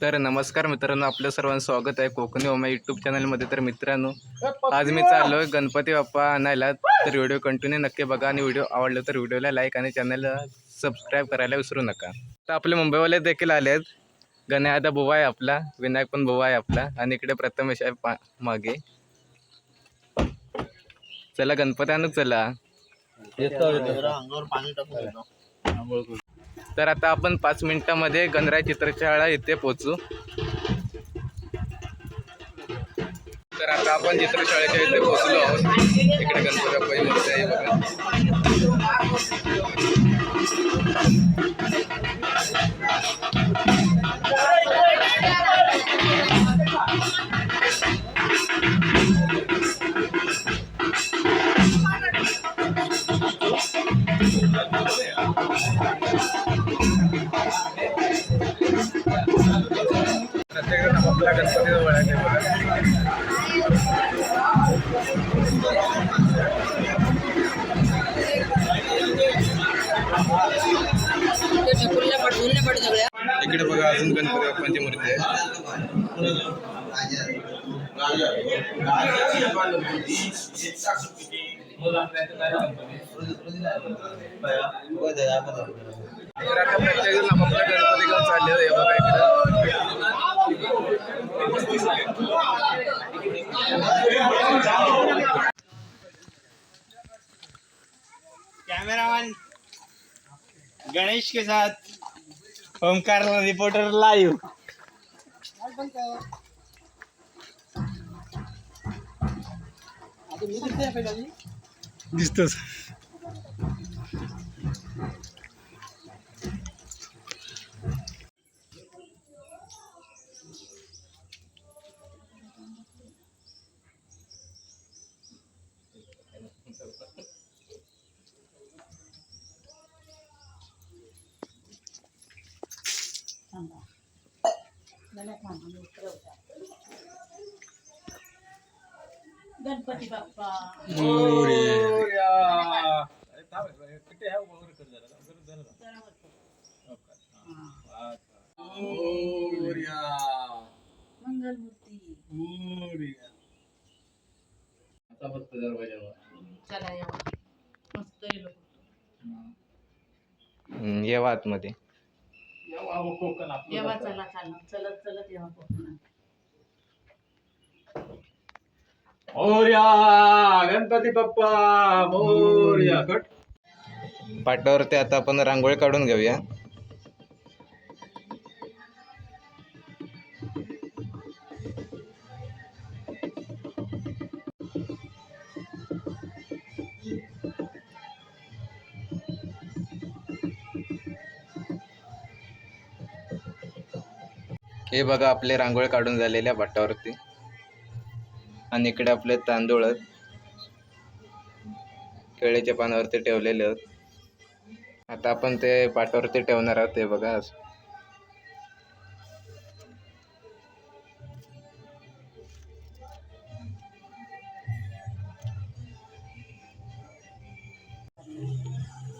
तर नमस्कार मित्रांनो आपलं सर्वांचं स्वागत आहे कोकणी ओमा यूट्यूब चॅनलमध्ये तर मित्रांनो आज मी चाललो आहे गणपती बाप्पा आणायला. तर व्हिडिओ कंटिन्यू नक्की बघा आणि व्हिडिओ आवडला तर व्हिडिओला लाईक आणि चॅनलला सबस्क्राईब करायला विसरू नका. तर आपले मुंबईवाले देखील आले आहेत. गण्या आता बुवा आहे आपला विनायक पण बुवा आहे आपला आणि इकडे प्रथमेश आहे पा मागे. चला गणपती आणू चला. अंगावर पाणी तर आता आपण पाच मिनिटामध्ये गणराय चित्रशाळा इथे पोचू तर आता आपण चित्रशाळेच्या इथे पोचलो आहोत. इकडे गणपती बाप्पाची मूर्ती आहे बघा. इकडे बघा अजून गणपती बाप्पांची मूर्ती आहे. साथ आता प्रत्येक जण आपापला गणपती आहे? बाप्पा मंगलमूर्ती. चला या. मस्त येलो हम्म, येवा आतमध्ये येवा चला चालत चलत चलत येवा कोकणात. गणपती बाप्पा मोर्या कट. पाटावरती आता आपण रांगोळी काढून घेऊया. हे बघा आपले रांगोळी काढून झालेल्या पाटावरती आणि इकडे आपले तांदूळ आहेत. केळीच्या पानावरती ठेवलेले आहेत. आता आपण ते पाटावरती ठेवणार आहोत ते बघा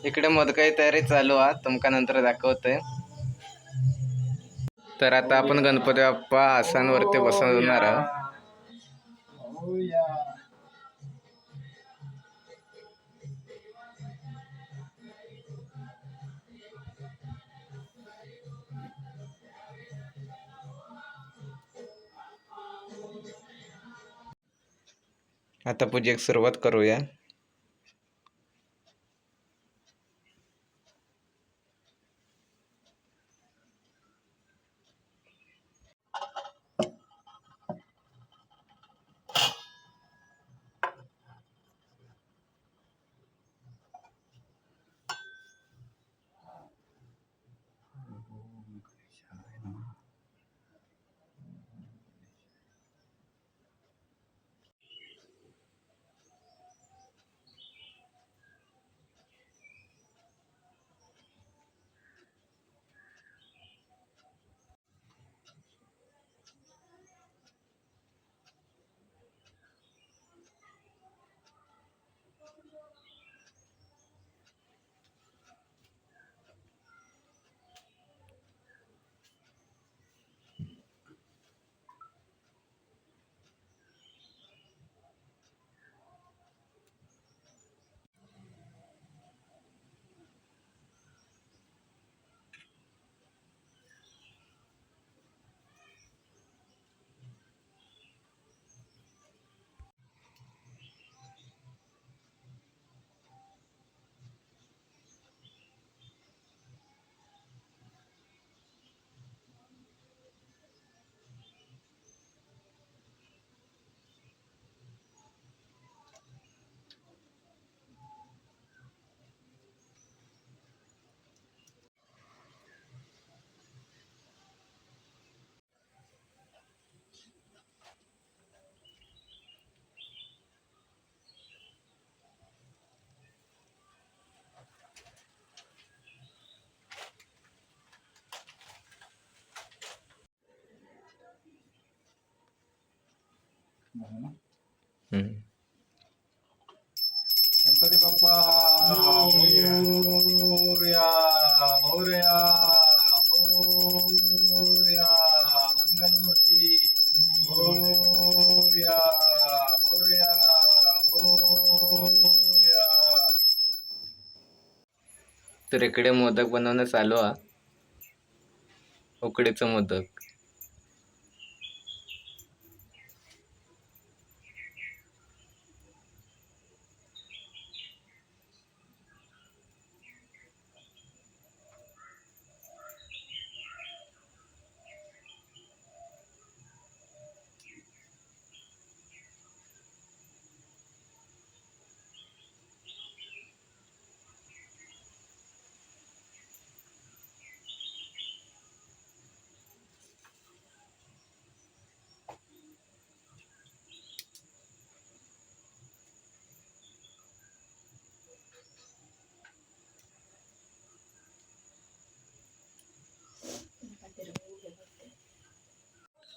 इकडे मधकाई तयारी चालू आहे तुमका नंतर दाखवतोय तर आता आपण गणपती बाप्पा आसानवरती बसवणार आहोत. आता पूजेक सुरुवात करूया. गणपती बाप्पा मोरया मोरया मोरया मंगलमूर्ती मोरया मोरया मोरया. तर इकडे मोदक बनवणं चालू आहे उकडीचं मोदक.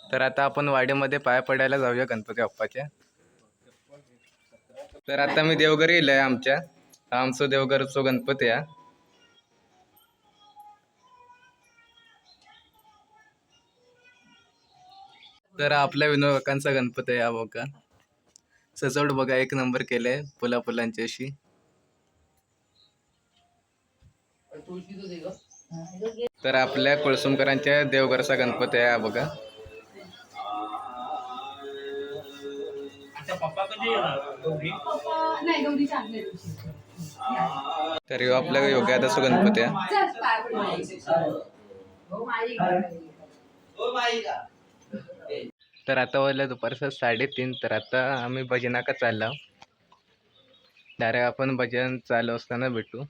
तर आता आपण वाडीमध्ये पाय पडायला जाऊया गणपती बाप्पाच्या. तर आता मी देवघर येईल आमच्या. हा आमचं देवघरचो गणपती आहे. तर आपल्या विनोदकांचा गणपती आहे हा बघा. सजवट बघा एक नंबर केलंय फुला फुलांची अशी तर आपल्या कुळसुमकरांच्या देवघरचा गणपती आहे हा बघा. नाही तर ह्यो आपल्या गणपती चल, पाय पडू. हो, गौरी. तर आता वाजलं दुपारचं साडेतीन तर आता आम्ही भजनाका चाललो डायरेक्ट आपण भजन चालू असताना भेटू.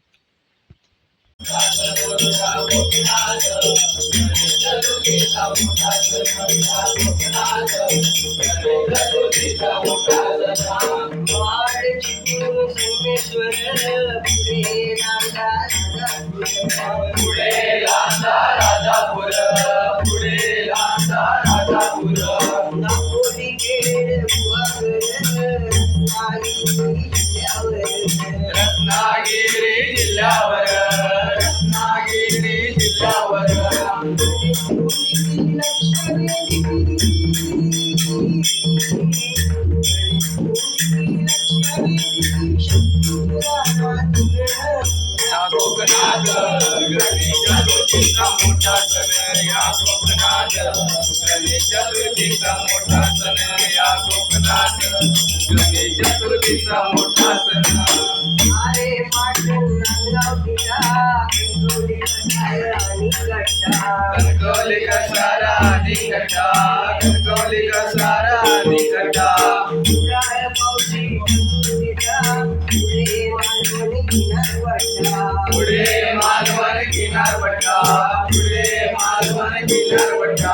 रत्नागिरी పుడే మాధవన్ కినార్ బట్టా పుడే మాధవన్ కినార్ బట్టా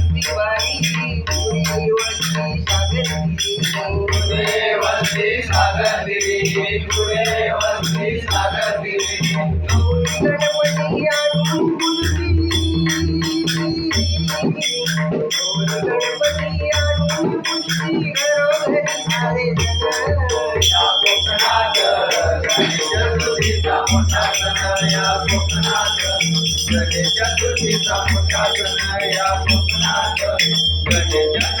चतुर्थीचा गणेश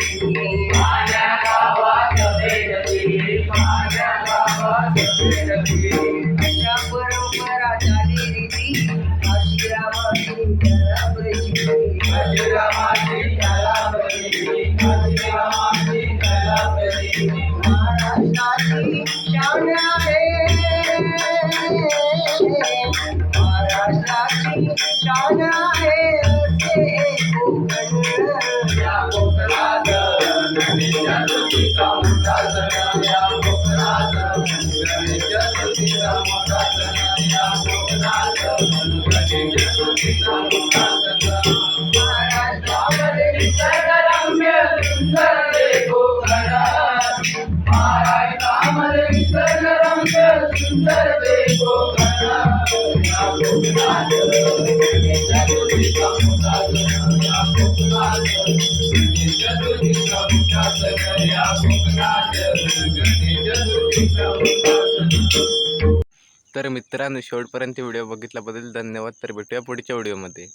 शान आहे असे कोकण या कोकणात गणेश चतुर्थीचा मोठा सण या कोकणात गणेश चतुर्थीचा मोठा सण या कोकणात गणेश चतुर्थीचा मोठा सण महाराष्ट्रामध्ये निसर्गरम्य सुंदर ते महाराष्ट्रामध्ये निसर्गरम्य तर मित्रांनो शेवटपर्यंत व्हिडिओ बघितल्याबद्दल धन्यवाद. तर भेटूया पुढच्या व्हिडिओमध्ये.